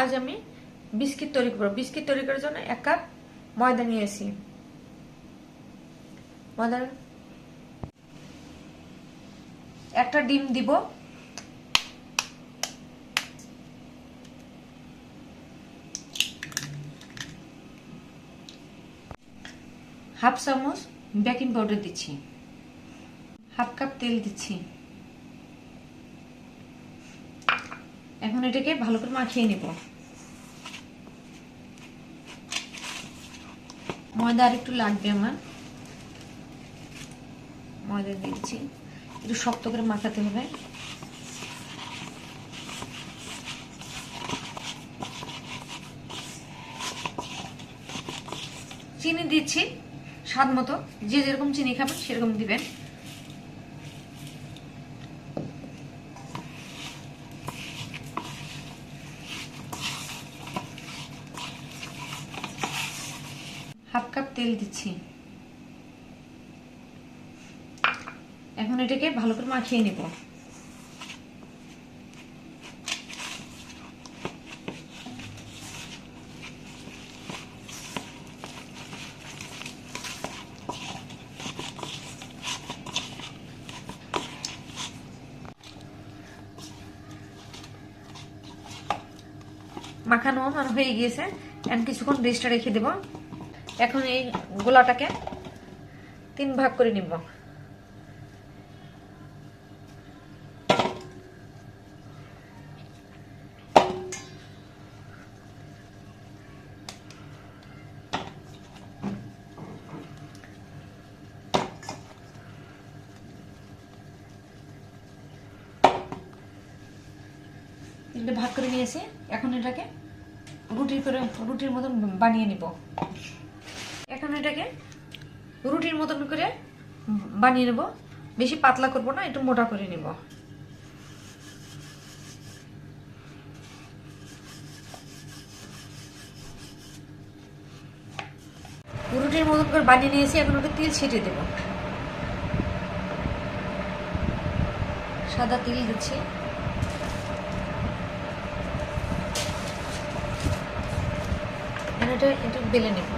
আজ আমি বিস্কিট তৈরি করব। বিস্কিট তৈরি করার জন্য এক কাপ ময়দা নিয়েছি। ময়দা একটা ডিম দিব। হাফ চামচ বেকিং পাউডার দিচ্ছি। হাফ কাপ তেল দিচ্ছি। এখন এটাকে ভালো করে মাখিয়ে নিব। ময়দা আর একটু লাগবে আমার। ময়দা দিচ্ছি। একটু শক্ত করে মাখাতে হবে। চিনি দিচ্ছি, স্বাদ মতো। যে যেরকম চিনি খাবেন সেরকম দিবেন হাফ কাপ তেল দিচ্ছি। এখন এটাকে ভালো করে মাখিয়ে নিব। মাখানো আমার হয়ে গিয়েছে। এখন কিছুক্ষণ রেস্টে রেখে দেব। এখন এই গোলাটাকে তিন ভাগ করে নিব। তিনটে ভাগ করে নিয়েছি। এখন এটাকে রুটির করে রুটির মতন বানিয়ে নিব। এখন এটাকে রুটির মতন করে বানিয়ে নেব। বেশি পাতলা করব না, একটু মোটা করে নিব। রুটির মতন করে বানিয়ে নিয়েছি, এখন ওটা তিল ছিটিয়ে দেব। সাদা তিল দিচ্ছি। এটা একটু বেলে নেব।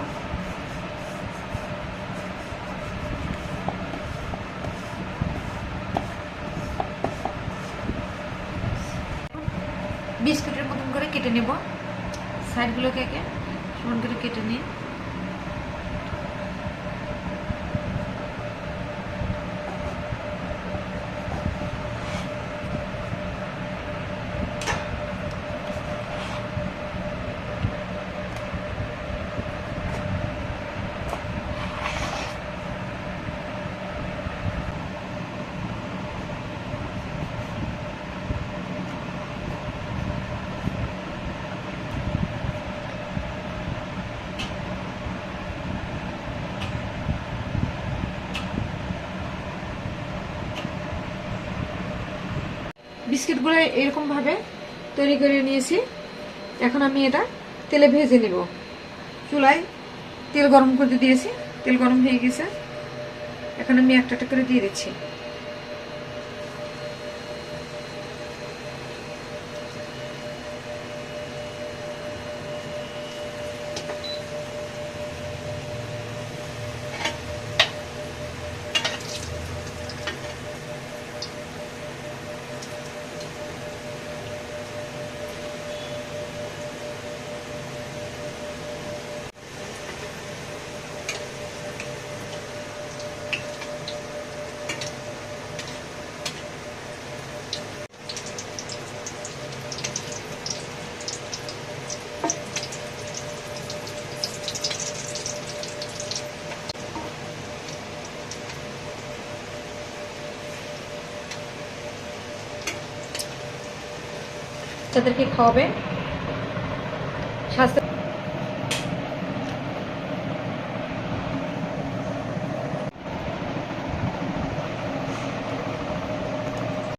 বিস্কুটের মতন করে কেটে নেব। সাইডগুলোকে সমান করে কেটে নিয়ে। বিস্কিটগুলো এরকমভাবে তৈরি করে নিয়েছি। এখন আমি এটা তেলে ভেজে নিব। চুলায় তেল গরম করতে দিয়েছি। তেল গরম হয়ে গেছে। এখন আমি একটা একটা করে দিয়ে দিচ্ছি। বাচ্চাদেরকে খাওয়াবে স্বাস্থ্য